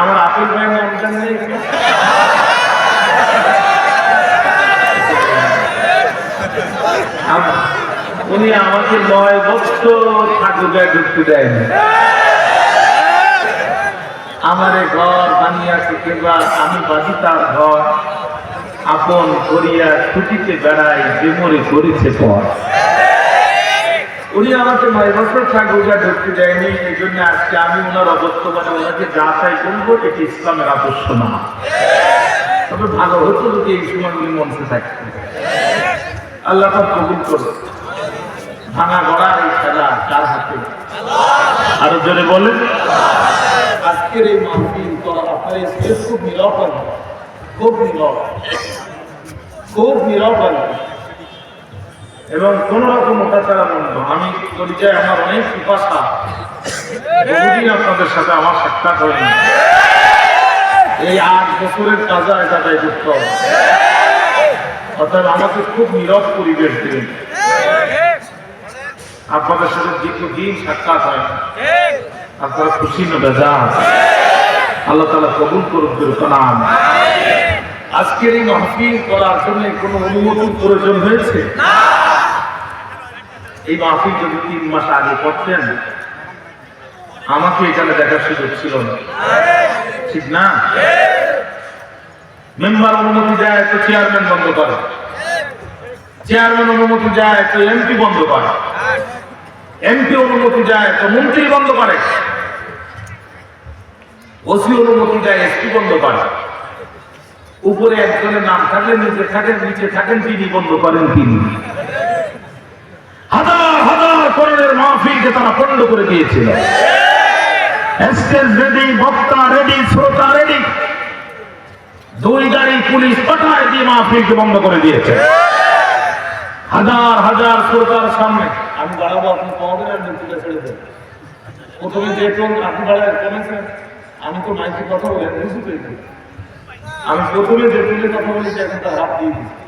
আমার আপেল নামটা নেই। উনি আমাকে নয় বছর ঠাকুরগায় ঢুকতে দেয়নি। আমার ঘর বানিয়াছে কিংবা আমি বাঁধি তার ঘর। আপন করিয়া ছুটিতে বেড়াই যে মরে করেছে পর উনি আমাকে নয় বছর ঠাকুরগা ঢুকতে দেয়নি এই জন্য আজকে আমি ওনার অবর্তমানে ওনাকে যা চাই করব এটি ইসলামের আদর্শ না। তবে ভালো হতো যদি এই সময় উনি মঞ্চে থাকতেন। আল্লাহ তার কবুল করবে ভাঙা গড়া এই খেলা কার হাতে। আরও জোরে বলেন। আজকের এই মাহফিল করা আপনার খুব হবে। খুব নীরব। খুব হবে। এবং কোন রকম ওঠাচারা বন্ধ আমি পরিচয় আমার অনেক পিপাসা বহুদিন আপনাদের সাথে আমার সাক্ষাৎ হয়নি। এই আট বছরের কাজা এটা তাই করতে হবে। অর্থাৎ আমাকে খুব নীরব পরিবেশ দিন আপনাদের সাথে দীর্ঘদিন সাক্ষাৎ হয়। না। আপনারা খুশি না বেজা আল্লাহ তালা কবুল করুন নাম। আজকের এই মাহফিল করার জন্য কোনো অনুমতির প্রয়োজন হয়েছে? এই মাহফিল যদি তিন মাস আগে করতেন, আমাকে এখানে দেখার সুযোগ ছিল না। ঠিক না? মেম্বার অনুমতি দেয় তো চেয়ারম্যান বন্ধ করে। চেয়ারম্যান অনুমতি দেয় তো এমপি বন্ধ করে। এমপি অনুমতি দেয় তো মন্ত্রী বন্ধ করে। ওসি অনুমতি দেয়, এসপি বন্ধ করে। উপরে একজনের নাম থাকলে নিচে থাকেন নিচে থাকেন, তিনি বন্ধ করেন তিনি। হাজার হাজার করোড়ের মাহফিলকে তারা পণ্ড করে দিয়েছিল। স্টেজ রেডি বক্তা রেডি শ্রোতা রেডি দুই গাড়ি পুলিশ পাঠায় দিয়ে মাহফিলকে বন্ধ করে দিয়েছে। হাজার হাজার শ্রোতার সামনে। আমি বাড়াবো আপনি ছেড়ে প্রথমে যে টোন আপনি কমেছেন। আমি তো মাইকে কথা বলে বুঝতে পেরেছি। আমি প্রথমে যে কথা বলেছি, এখন তার হাত দিয়ে দিচ্ছি।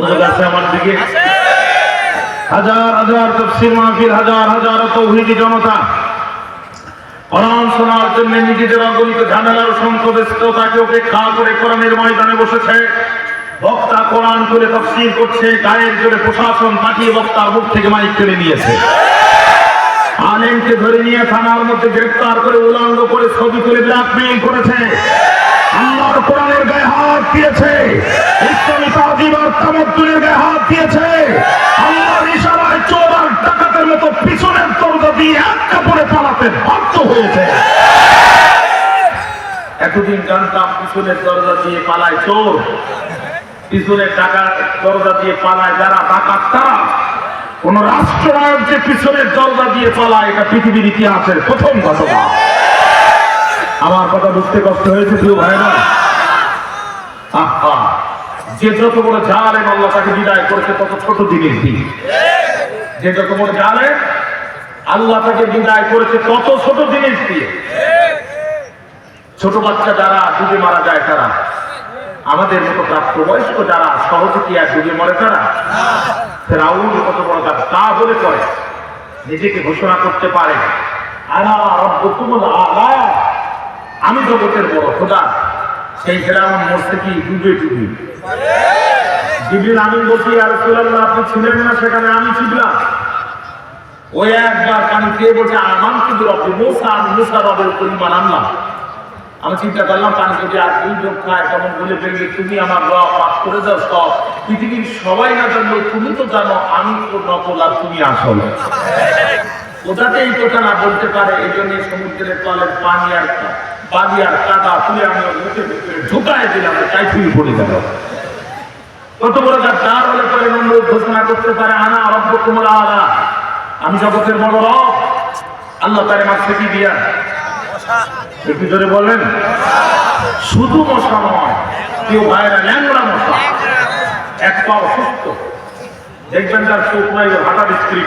ময়দানে বসেছে। বক্তা কোরআন করে তফসির করছে, গায়ের প্রশাসন পাঠিয়ে বক্তার মুখ থেকে মাইক নিয়েছে। আলেমকে ধরে নিয়ে থানার মধ্যে গ্রেফতার করে উলঙ্গ করে ছবি তুলে ব্ল্যাকমেইল করেছে। আল্লাহর কোরআনের গায়ে হাত দিয়েছে। ইসলামী তাজিম আর তামাদ্দুনের গায়ে হাত দিয়েছে। আল্লাহর ইশারায় চোর আর ডাকাতের মতো পিছনের দরজা দিয়ে এক কাপড়ে পালাতে বাধ্য হয়েছে। এতদিন জানতাম পিছনের দরজা দিয়ে পালায় চোর। পিছনের টাকা দরজা দিয়ে পালায় যারা ডাকাত তারা। কোন রাষ্ট্রনায়ক যে পিছনের দরজা দিয়ে পালায় এটা পৃথিবীর ইতিহাসের প্রথম ঘটনা। আমার কথা বুঝতে কষ্ট হয়েছে প্রিয় ভাইরা আহা! যে যত বড় জালেম আল্লাহ তাকে বিদায় করেছে, তত ছোট জিনিস দিই যে যত বড় জালেম আল্লাহ তাকে বিদায় করেছে, তত ছোট জিনিস দিয়ে ছোট বাচ্চা যারা ডুবে মারা যায় তারা, আমাদের মতো প্রাপ্তবয়স্ক যারা, সহজে কি আর ডুবে মরে তারা? রাউল কত বড় কাজ তা বলে পরে নিজেকে ঘোষণা করতে পারে। আমি জগতের বড় খোদা। সেই ফেরাউন মরছে কি ডুবে ডুবে? জিবরিল আমি বলছি আর রাসূলুল্লাহ আপনি ছিলেন না সেখানে আমি ছিলাম। ওই একবার পানি খেয়ে বলছে আমান কিন্তু রব্বি মুসা আমি মুসা রবের পরিমাণ আনলাম আমি চিন্তা করলাম পানি যদি আর দুই লোক খায় তখন বলে ফেলবে তুমি আমার রব পাঠ করে দাও সব। পৃথিবীর সবাই না জানলো তুমি তো জানো আমি তো নকল আর তুমি আসল। ওটাতে এই কথা না বলতে পারে এই জন্য সমুদ্রের তলের পানি আর বালি আর কাদা তুলে আমি মুখের ভিতরে ঢুকায় দিলাম তুই পড়ে গেল। কত বড় তার হলে পরে নম্বর ঘোষণা করতে পারে আনা রব্য কুমলা আলা। আমি জগতের বড় রব আল্লাহ তারে মারছে কি দিয়া। একটু জোরে বলেন শুধু মশা নয়, কেউ বাইরে ল্যাংড়া মশা। এক পা অসুস্থ দেখবেন তার চোখ নাই, ওর হাঁটা স্ক্রিপ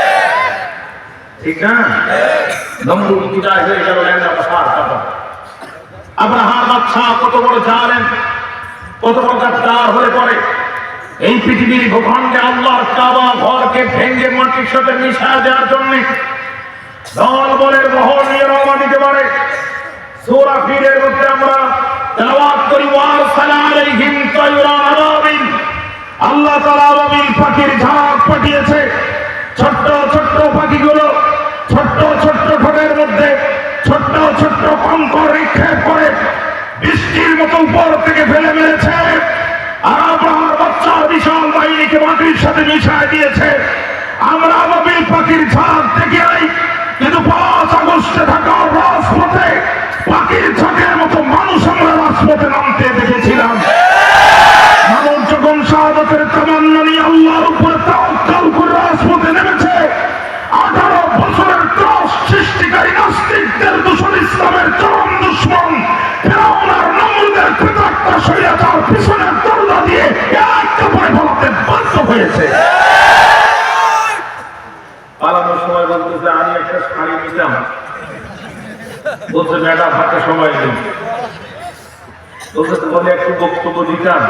ঠিক না? বিদায় হয়ে গেল? কথা আব্রাহাম বাচ্চা কত বড় জানেন কত বড় গাদ্দার হয়ে পড়ে। এই পৃথিবীর ভূখণ্ডে আল্লাহর কাবা ঘরকে ভেঙ্গে মাটির সাথে মিশা দেওয়ার জন্য দল বলের মহল নিয়ে রওনা দিতে পারে। সূরা ফিরের মধ্যে আমরা তেলাওয়াত করি তায়রান আবাবিল আল্লাহ তাআলা আবাবিল পাখির ঝাঁক পাঠিয়েছে। ছোট্ট ছোট্ট পাখিগুলো ছোট্ট ছোট্ট ঠোঁটের মধ্যে ছোট্ট ছোট্ট কঙ্কর নিক্ষেপ করে বৃষ্টির মতো উপর থেকে ফেলে মেরেছে আর আব্রাহার বাচ্চার বাহিনীকে মাটির সাথে মিশায় দিয়েছে। আমরা আবাবিল পাখির ঝাঁক দেখি আই। কিন্তু পাঁচ আগস্টে থাকা রাজপথে পাখির ঝাঁকের মতো মানুষ আমরা রাজপথে নামতে দেখেছিলাম। একটা শাড়ি নিতাম বলছে ম্যাডাম হাতে সময় নেই। বলছে তোমাকে একটু বক্তব্য দিতাম।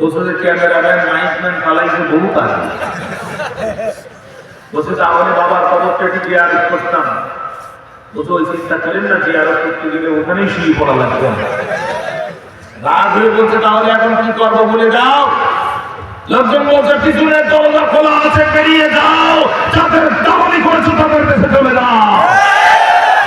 বলছে যে ক্যামেরাম্যান মাইকম্যান পালাইছে বহু কাজ বলছে তাহলে বাবার কবরটা একটু জিয়ারত করতাম। বলছে ওই চিন্তা করেন না জিয়ারত করতে গেলে ওখানেই শুয়ে পড়া লাগতো রাগ হয়ে বলছে তাহলে এখন কি করব বলে যাও লোকজন বলছে পিছনের দরজা খোলা আছে বেরিয়ে যাও। যাদের দালালি করেছ তাদের দেশে চলে যাও।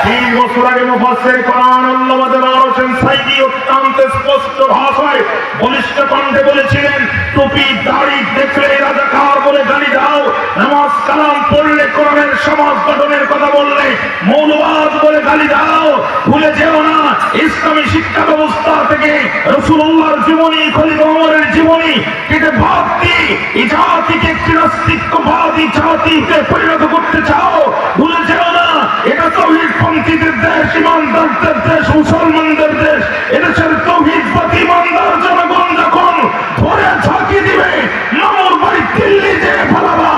তিন বছর আগে মুফাসসির কোরআন আল্লামা জালাল হোসেন সাইদি অত্যন্ত স্পষ্ট ভাষায় বলিষ্ঠ কণ্ঠে বলেছিলেন, টুপি, দাড়ি, দেখলে রাজাকার বলে গালি দাও। নামাজ কালাম পড়লে কোরআনের সমাজ গঠনের কথা বললে মৌলবাদ বলে গালি দাও। ভুলে যেও না, ইসলামী শিক্ষা ব্যবস্থা থেকে রসুল্লাহর জীবনী, খলিফা ওমরের জীবনী কেটে ভাব দিয়ে এই জাতিকে একটি নাস্তিক্যবাদী জাতিতে পরিণত করতে চাও? তৌহিদ পন্থীদের দেশ, ইমানদারদের দেশ, মুসলমানদের দেশ, এদেশের ইমানদার জনগণ যখন ঝাঁকি দিবে, মামুর বাড়ি দিল্লি ফেলাবা।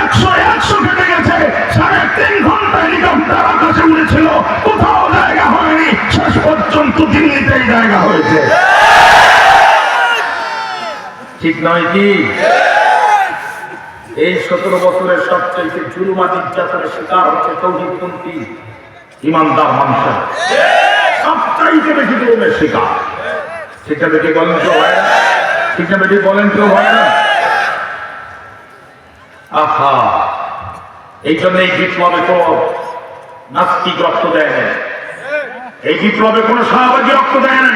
একশো একশো কেটে গেছে। সাড়ে তিন ঘণ্টা কোথাও জায়গা হয়নি। শেষ পর্যন্ত দিল্লিতেই জায়গা হয়েছে। ঠিক নয় কি? এই সতেরো বছরের সবচেয়ে জুলুমা নির্যাতনের শিকার হচ্ছে তৌহিদপন্থী ইমানদার মানুষের। সবচাইতে বেশি জুলুমের শিকার। সেটা বেশি বলেন কেউ হয় না সেটা বেশি বলেন কেউ হয় না আহা! এই জন্য এই বিপ্লবে তো নাস্তিক রক্ত দেয় না এই বিপ্লবে কোনো শাহবাগী রক্ত দেয় না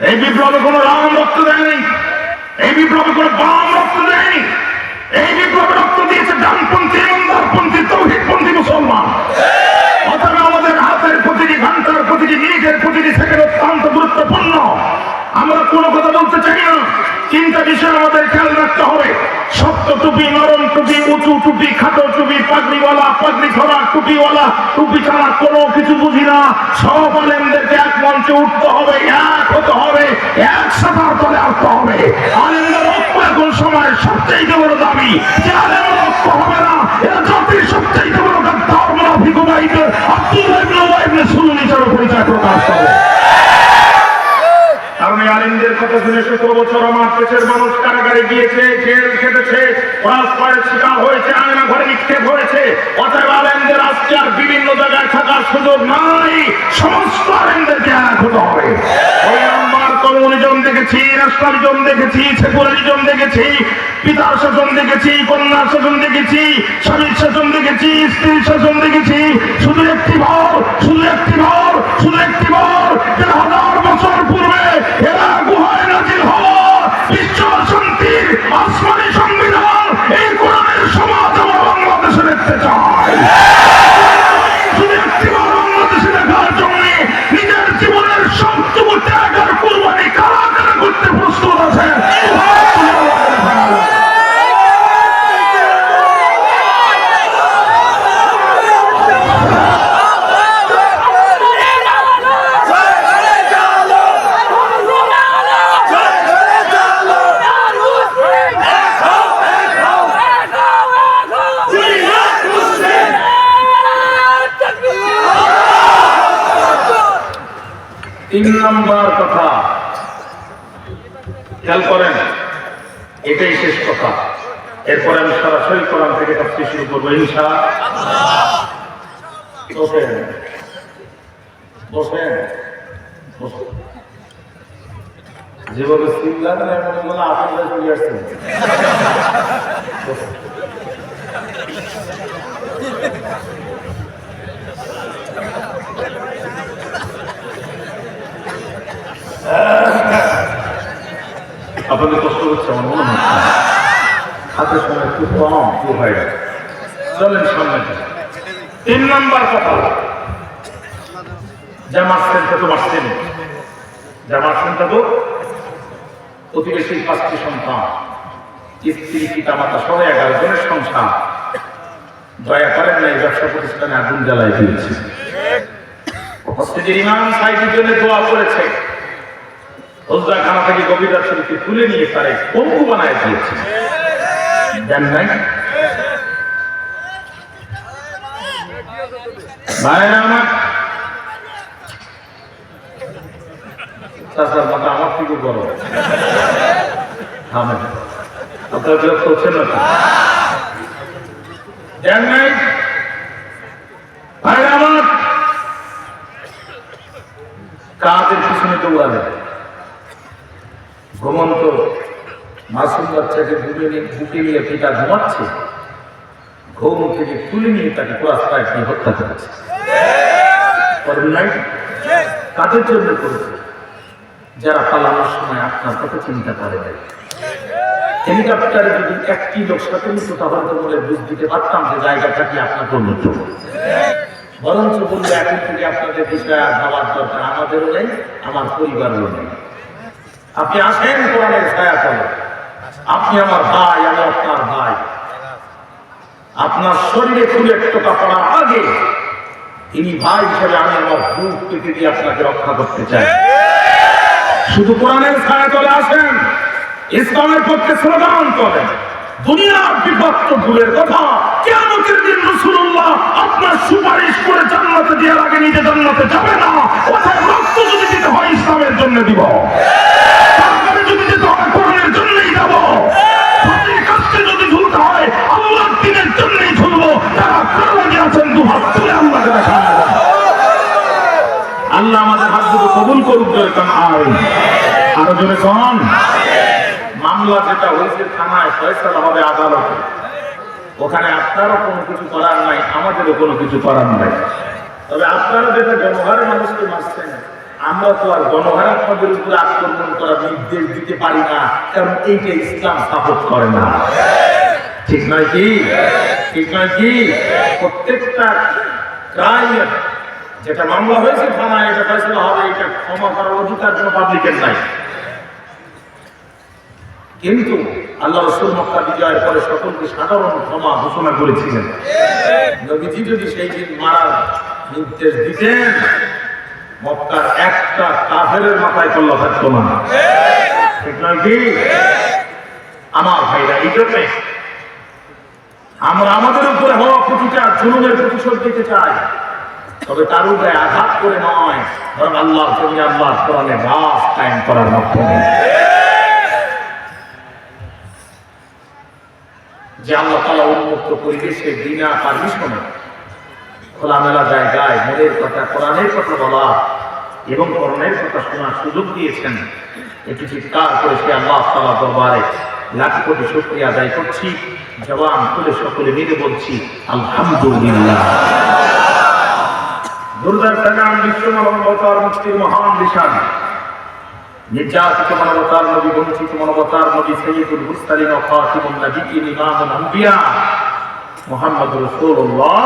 এই বিপ্লবে কোনো রাম রক্ত দেয়নি এই বিপ্লবে কোনো বাম রক্ত দেয়নি। এই বিপ্লবে রক্ত দিয়েছে ডানপন্থী ইমানদারপন্থী তৌহিদপন্থী মুসলমান। অতএব আমাদের হাতের প্রতিটি ঘণ্টার প্রতিটি মিনিটের প্রতিটি সেকেন্ড অত্যন্ত গুরুত্বপূর্ণ। আমরা কোনো কথা তিনটা বিষয় আমাদের খেয়াল রাখতে হবে। শক্ত টুপি, নরম টুপি, উঁচু টুপি, খাটো টুপি, পাগড়িওয়ালা পাগড়ি ধরা টুপিওয়ালা, টুপি ছাড়া কোনো কিছু বুঝি না। সব আলেমদেরকে এক মঞ্চে উঠতে হবে, এক হতে হবে, এক সাঁতার তলে আসতে হবে। আলেমদের ঐক্য এখন সময় সবচেয়ে বড় দাবি। যে আলেমের ঐক্য হবে না, এরা জাতির সবচেয়ে বড় গাদ্দার মুনাফিক উবাইদের আব্দুল্লাহ ইবনে উবাই ইবনে সুলুল হিসেবে পরিচয় প্রকাশ করে কারণ এই আলিমদের কথা শুনে সতেরো বছর আমার দেশের মানুষ কারাগারে গিয়েছে, জেল খেটেছে পরাস্পরের শিকার হয়েছে, আয়না ঘরে নিক্ষেপ হয়েছে। অতএব আলেমদের আজকে আর বিভিন্ন জায়গায় থাকার সুযোগ নাই। সমস্ত আলেমদেরকে এক হতে হবে। দেখেছি দেখেছি দেখেছি স্ত্রীর শাসন দেখেছি। শুধু একটি ভর শুধু একটি ভর শুধু একটি তিন নম্বর কথা। খেয়াল করেন, এটাই শেষ কথা। এরপরে আমি সরাসরি কোরআন থেকে কাজটি শুরু করব বসেন। যেভাবে না মনে আপনারা চলে আসছেন। আপনাদের কষ্ট হচ্ছে, আমার মনে হচ্ছে হাতের সময় খুব কম খুব হয়? চলেন সামনে তিন নম্বর কথা। যা মারছেন তা তো মারছেন যা মারছেন তা তো প্রতিবেশীর পাঁচটি সন্তান স্ত্রী, পিতা, মাতা সহ এগারো জনের সংসার দয়া করেন না এই ব্যবসা প্রতিষ্ঠানে আগুন জ্বালায় দিয়েছে। মসজিদের ইমাম জন্য দোয়া করেছে। খানা থেকে কবিতা শরীফকে তুলে নিয়ে তারে পঙ্গু বানায় দিয়েছে। দেন নাই? ভাইরা আমার? চাষার মাথা আমার থেকে বড়। থামেন। আপনার বিরক্ত হচ্ছেন কাজের পিছনে দৌড়াবে ঘুমন্ত। মাসুম বাচ্চাকে বুকে নিয়ে বুকে নিয়ে পিতা ঘুমাচ্ছে। ঘুম থেকে তুলে নিয়ে তাকে রাস্তায় দিয়ে হত্যা করেছে। নাই কাদের জন্য করেছে। যারা পালানোর সময় আপনার কথা চিন্তা করে নাই। হেলিকপ্টারে যদি একটি লোক নিত তাহলে তো বলে বুঝ দিতে পারতাম যে জায়গাটা কি আপনার উন্নত বরঞ্চ বললে এখন থেকে আপনাদের বিষয় ভাবার দরকার আমাদেরও নেই, আমার পরিবারেরও নেই। আপনি আসেন কোরআনের ছায়া তলে আপনি আমার ভাই, আমি আপনার ভাই। আপনার শরীরে ফুলের টোকা পড়ার আগে তিনি ভাই হিসেবে আমি আমার বুক পেতে দিয়ে আপনাকে রক্ষা করতে চাই। শুধু কোরআনের ছায়া তলে আসেন, ইসলামের পক্ষে স্লোগান করেন দুনিয়ার বিভক্ত ভুলের কথা কেমতের দিন রসুল্লাহ আপনার সুপারিশ করে জান্নাতে দেওয়ার আগে নিজে জান্নাতে যাবে না। ওদের রক্ত যদি দিতে হয় ইসলামের জন্য দিব তারপরে যদি দিতে হয় কোরআনের জন্যই যাব পানির কাছে যদি ঝুলতে হয় আল্লাহর দিনের জন্যই ঝুলবো যারা কোরআনে আছেন দু হাত তুলে আল্লাহকে দেখা আল্লাহ আমাদের হাত দুটো কবুল করুক আয় আরও জোরে কন। মামলা যেটা হয়েছে থানায়, ফয়সলা হবে আদালতে। ওখানে আপনারও কোনো কিছু করার নাই, আমাদেরও কোনো কিছু করার নাই। তবে আপনারা যেটা জনগণের মানুষকে মারছেন, আমরা তো আর গণহারে আপনাদের উপরে আক্রমণ করার নির্দেশ দিতে পারি না, কারণ এইটা ইসলাম সাপোর্ট করে না। ঠিক নয় কি? ঠিক নয় কি? প্রত্যেকটা ক্রাইম যেটা মামলা হয়েছে থানায়, এটা ফেসলা হবে, এটা ক্ষমা করার অধিকার কোনো পাবলিকের নাই। কিন্তু আল্লাহ রসুল মক্কা বিজয়ের পরে সকলকে সাধারণ ক্ষমা ঘোষণা করেছিলেন। নবীজি যদি সেই দিন মারার নির্দেশ দিতেন, মক্কার একটা কাফেরের মাথায় কল্লা থাকতো না। ঠিক নয় কি? আমার ভাইরা, এই জন্যে আমরা আমাদের উপরে হওয়া প্রতিটা জুলুমের প্রতিশোধ দিতে চাই। তবে তার উপরে আঘাত করে নয়, বরং আল্লাহ জমি আল্লাহ কোরআনে রাস কায়েম করার মাধ্যমে। যে আল্লাহ তালা উন্মুক্ত পরিবেশে বিনা পারমিশনে খোলামেলা জায়গায় মনের কথা, কোরআনের কথা বলা এবং করণের কথা শোনার সুযোগ দিয়েছেন একটু চিৎকার করে সে আল্লাহ তালা দরবারে লাখ কোটি শুক্রিয়া আদায় করছি। জবান তুলে সকলে মিলে বলছি, আলহামদুলিল্লাহ। দুর্গার সালাম বিশ্ব মানবতার মুক্তির মহান বিশাল নির্যাতিত মানবতার নবী বঞ্চিত মানবতার নবী সৈয়দুল মুস্তালিন ও খাতিমুন নবিয়্যিন ইমামুল আম্বিয়া মুহাম্মদ রাসূলুল্লাহ